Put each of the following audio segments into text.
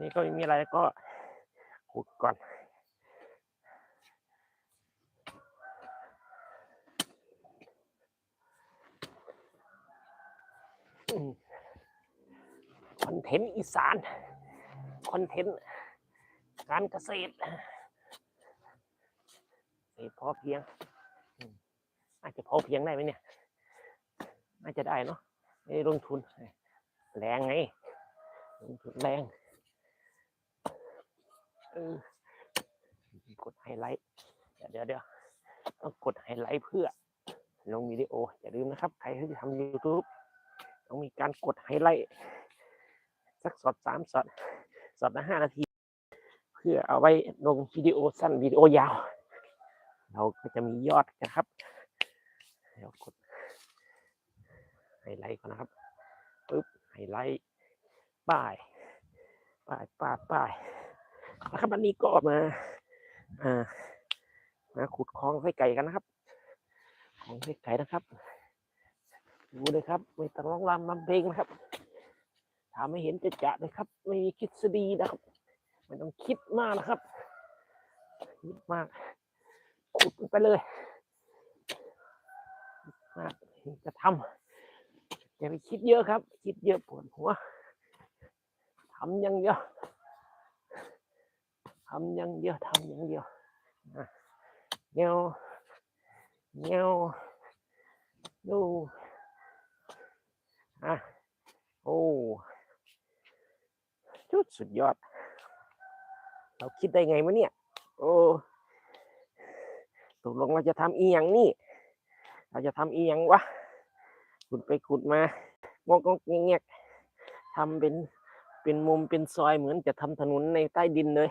นี่ก็ไม่มีอะไรก็ขุดก่อนคอนเทนต์อีสาน คอนเทนต์การเกษตรพอเพียงอืมอาจจะพอเพียงได้ไหมเนี่ยน่าจะได้เนาะไม่ได้ลงทุน แรงไง ลงทุนแรง เออกดไฮไลท์ เดี๋ยวเดี๋ยวเดี๋ยวต้องกดไฮไลท์เพื่อ ลงวิดีโอ อย่าลืมนะครับ ใครที่ทำ YouTube ต้องมีการกดไฮไลท์ สักสอดสามสอดสอดละห้านาที เพื่อเอาไว้ลงวิดีโอสั้นวิดีโอยาว เราก็จะมียอดนะครับเดี๋ยวกดไฮไลท์ก่อนนะครับปึ๊บไฮไลท์ป้ายป้ายป้ายป้าย นะครับวันนี้ก็มา อ่า มาขุดคลองไส้ไก่กันนะครับคลองไส้ไก่นะครับ ดูเลยครับ ไม่ต้องร้องรำนำเพลงนะครับถามไม่เห็นจะจะเลยครับ ไม่มีคิดสดีนะครับ ไม่ต้องคิดมากนะครับคิดมาก ขุดไปเลยมากจะทำอย่าไปคิดเยอะครับ คิดเยอะปวดหัวทำอย่างเดียว ทำอย่างเดียวทำอย่างเดียวเงี้ยวเงี้ยวดูอะโอ้ชุดสุดยอด เราคิดได้ไงมะเนี่ย โอ้ตกลงเราจะทำอีหยังนี่เราจะทำอีหยังวะขุดไปขุดมางอกงอกแงกๆทำเป็นเป็นมุมเป็นซอยเหมือนจะทำถนนในใต้ดินเลย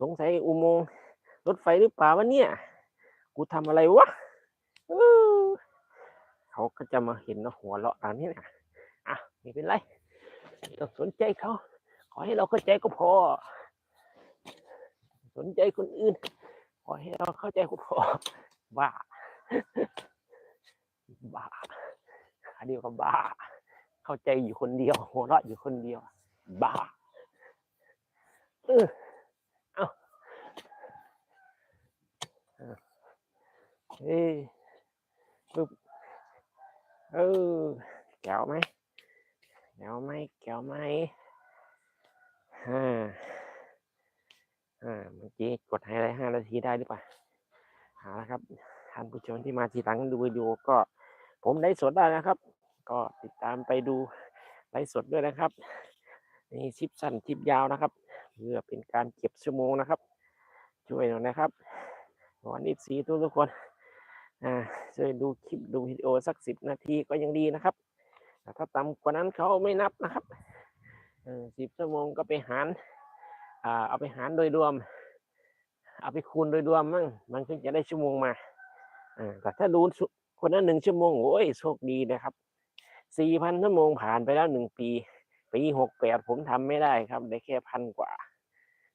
สงสัยอุโมงค์รถไฟหรือเปล่าวะเนี่ย กูทำอะไรวะเขาก็จะมาเห็นหัวเราะตามนี้นะอะไม่เป็นไรไม่ต้องสนใจเขา ขอให้เราเข้าใจก็พอ สนใจคนอื่น ขอให้เราเข้าใจก็พอบ้าบ้าอันเดียวกับบ้า เข้าใจอยู่คนเดียว หัวเราะอยู่คนเดียว บ้าเออเอาเอา เฮ้ปึ๊บเออแก้วไหมแก้วไหมแก้วไหมฮ่าอ่าเมื่อกี้กดให้ได้ห้านาทีได้หรือเปล่าเอาละครับท่านผู้ชมที่มาทีหลังดูวิดีโอก็ ผมได้สดได้นะครับ ก็ติดตามไปดูไลฟ์สดด้วยนะครับนี่คลิปสั้นคลิปยาวนะครับ เพื่อเป็นการเก็บชั่วโมงนะครับ ช่วยหน่อยนะครับวันนี้สีทุกทุกคน อ่าช่วยดูคลิปดูวิดีโอสักสิบนาทีก็ยังดีนะครับ ถ้าต่ำกว่านั้นเขาไม่นับนะครับสิบชั่วโมงก็ไปหารอ่าเอาไปหารโดยรวม เอาไปคูณโดยรวมมั่งมันถึงจะได้ชั่วโมงมาอ่าแต่ถ้าดูสุคนนั้นหนึ่งชั่วโมงโอ้ยโชคดีนะครับสี่พันชั่วโมงผ่านไปแล้วหนึ่งปี ปีหกแปดผมทำไม่ได้ครับ ได้แค่พันกว่า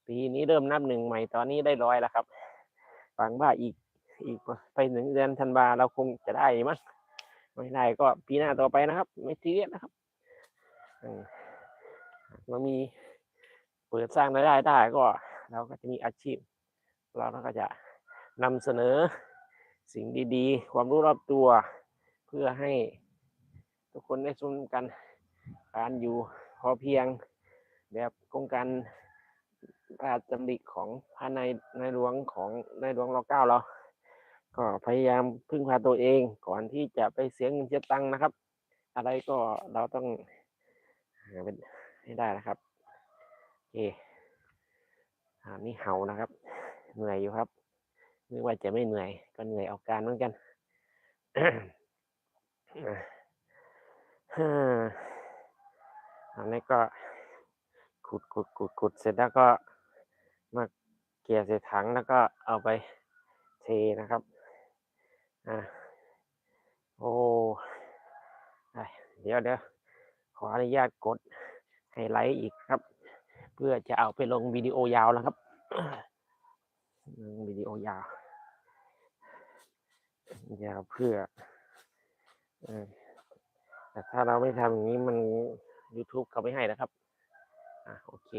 ปีนี้เริ่มนับหนึ่งใหม่ตอนนี้ได้ร้อยแล้วครับหวังว่าอีก อีกไปหนึ่งเดือนธันวาเราคงจะได้มั้งไม่ได้ก็ปีหน้าต่อไปนะครับ ไม่ซีเรียสนะครับมเรามีเปิดสร้างรายได้ได้ก็ เราก็จะมีอาชีพ เราก็จะนำเสนอสิ่งดีๆ ความรู้รอบตัว เพื่อให้ทุกคนได้ชมกันการอยู่พอเพียงแบบโครงการระราชดำริของพระในในหลวงของในหลวงรอเก้าเรา ก็พยายามพึ่งพาตัวเองก่อนที่จะไปเสียเงินเสียตังค์นะครับ อะไรก็เราต้องหาเป็นให้ได้นะครับโอเคอ่านี่เห่านะครับ เหนื่อยอยู่ครับไม่ว่าจะไม่เหนื่อย ก็เหนื่อยเอาการเหมือนกันอันนี้ก็ขุดขุดขุดขุดเสร็จแล้วก็มาเกลี่ยใส่ถังแล้วก็เอาไปเทนะครับ อ่าโอ้เดี๋ยวเดี๋ยวขออนุญาตกดไฮไลท์อีกครับ เพื่อจะเอาไปลงวิดีโอยาวนะครับวิดีโอยาวยาวเพื่อเออแต่ถ้าเราไม่ทำอย่างนี้มัน YouTube เขาไม่ให้นะครับ อะโอเค